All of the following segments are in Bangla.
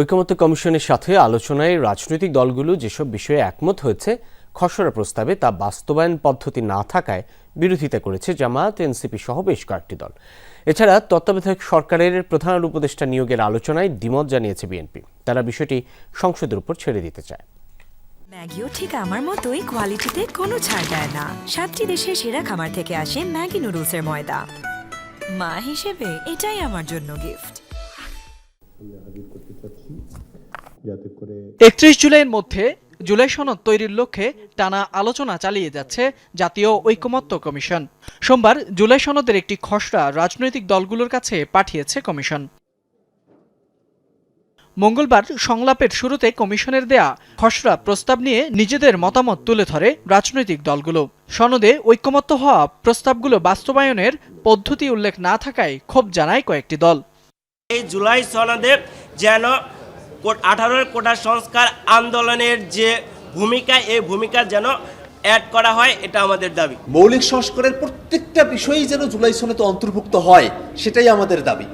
ঐকমত্য কমিশনের সাথে আলোচনায় রাজনৈতিক দলগুলো যেসব বিষয়ে একমত হয়েছে, খসড়া প্রস্তাবে তা বাস্তবায়ন পদ্ধতি না থাকায় বিরোধিতা করেছে জামায়াত, এনসিপি সহ বেশ কয়েকটি দল। এছাড়া তত্ত্বাবধায়ক সরকারের প্রধান উপদেষ্টা নিয়োগের আলোচনায় দ্বিমত জানিয়েছে বিএনপি। তারা বিষয়টি সংসদের উপর ছেড়ে দিতে চায়। ম্যাগিও ঠিক আমার মতোই কোয়ালিটিতে কোনো ছাড় দেয় না। সাতটি দেশের সেরা খামার থেকে আসে ম্যাগি নুডলসের ময়দা। মা হিসেবে এটাই আমার জন্য গিফট। একত্রিশ জুলাইয়ের মধ্যে জুলাই সনদ তৈরির লক্ষ্যে টানা আলোচনা চালিয়ে যাচ্ছে জাতীয় ঐকমত্য কমিশন। সোমবার জুলাই সনদের একটি খসড়া রাজনৈতিক দলগুলোর কাছে পাঠিয়েছে কমিশন। মঙ্গলবার সংলাপের শুরুতে কমিশনের দেয়া খসড়া প্রস্তাব নিয়ে নিজেদের মতামত তুলে ধরে রাজনৈতিক দলগুলো। সনদে ঐকমত্য হওয়া প্রস্তাবগুলো বাস্তবায়নের পদ্ধতি উল্লেখ না থাকায় ক্ষোভ জানায় কয়েকটি দল। এই জুলাই সনদে যেন আঠারোর কোটা সংস্কার আন্দোলনের যে ভূমিকা এই ভূমিকা যেন অ্যাড করা হয় এটা আমাদের দাবি। মৌলিক সংস্কারের প্রত্যেকটা বিষয়ই যেন জুলাই সনেতে অন্তর্ভুক্ত হয় সেটাই আমাদের দাবি।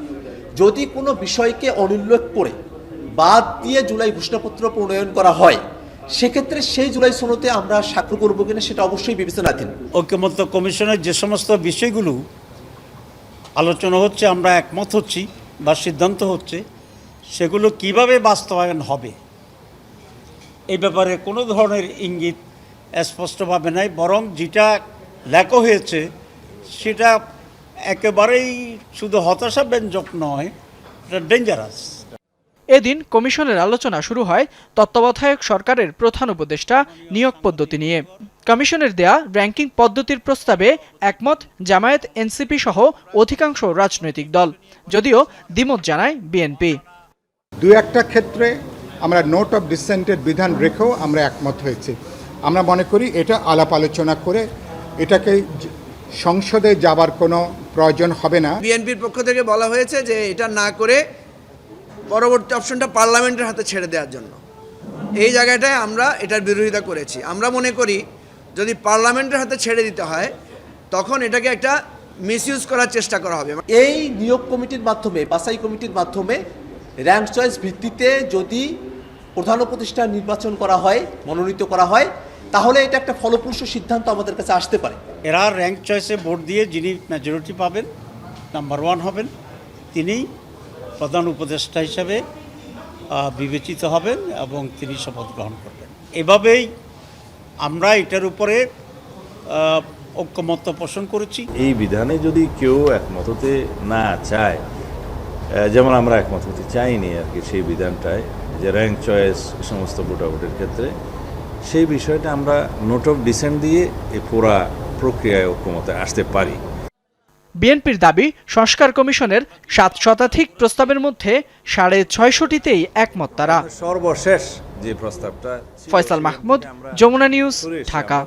যদি কোনো বিষয়কে অনুল্লেখ করে বাদ দিয়ে জুলাই ঘোষণাপত্র প্রণয়ন করা হয় সেক্ষেত্রে সেই জুলাই সনতে আমরা স্বাক্ষর করব কিনা সেটা অবশ্যই বিবেচনাধীন। ঐক্যমত্য কমিশনের যে সমস্ত বিষয়গুলো আলোচনা হচ্ছে আমরা একমত হচ্ছি। বা সিদ্ধান্ত হচ্ছে, সেগুলো কীভাবে বাস্তবায়ন হবে? এই ব্যাপারে কোনো ধরনের ইঙ্গিত স্পষ্টভাবে নাই, বরং যেটা লেখা হয়েছে, সেটা একেবারেই শুধু হতাশাব্যঞ্জক নয়, এটা ডেঞ্জারাস এদিন কমিশনের আলোচনা শুরু হয় তত্ত্বাবধায়ক সরকারের প্রধান উপদেষ্টা নিয়োগ পদ্ধতি নিয়ে। কমিশনের দেয়া র্যাঙ্কিং পদ্ধতির প্রস্তাবে একমত জামায়াত এনসিপি সহ অধিকাংশ রাজনৈতিক দল যদিও দ্বিমত জানায় বিএনপি। দু একটা ক্ষেত্রে আমরা নোট অফ ডিসেন্টের বিধান রেখেও আমরা একমত হয়েছি। আমরা মনে করি এটা আলাপ আলোচনা করে এটাকে সংসদে যাবার কোনো প্রয়োজন হবে না। বিএনপির পক্ষ থেকে বলা হয়েছে যে এটা না করে পরবর্তী অপশনটা পার্লামেন্টের হাতে ছেড়ে দেওয়ার জন্য। এই জায়গাটায় আমরা এটার বিরোধিতা করেছি। আমরা মনে করি যদি পার্লামেন্টের হাতে ছেড়ে দিতে হয় তখন এটাকে একটা মিসইউজ করার চেষ্টা করা হবে। এই নিয়োগ কমিটির মাধ্যমে বাছাই কমিটির মাধ্যমে র্যাঙ্ক চয়েস ভিত্তিতে যদি প্রধান উপদেষ্টা নির্বাচন করা হয় মনোনীত করা হয় তাহলে এটা একটা ফলপ্রসূ সিদ্ধান্ত আমাদের কাছে আসতে পারে। এরা র্যাঙ্ক চয়েসে ভোট দিয়ে যিনি মেজরিটি পাবেন নাম্বার ওয়ান হবেন তিনি প্রধান উপদেষ্টা হিসাবে বিবেচিত হবেন এবং তিনি শপথ গ্রহণ করবেন। এভাবেই আমরা এটার উপরে ঐক্যমত্য পোষণ করেছি। এই বিধানে যদি কেউ একমত হতে না চায় যেমন আমরা একমত হতে চাইনি আর কি সেই বিধানটায়, যে র্যাঙ্ক চয়েস সমস্ত ভোটাভোটের ক্ষেত্রে, সেই বিষয়টা আমরা নোট অফ ডিসেন্ট দিয়ে এই পুরা প্রক্রিয়ায় ঐক্যমতে আসতে পারি। বিএনপির দাবি সংস্কার কমিশনের সাত শতাধিক প্রস্তাবের মধ্যে সাড়ে ছয়শটিতেই একমত তারা। সর্বশেষ যে প্রস্তাবটা ফয়সাল মাহমুদ যমুনা নিউজ ঢাকা।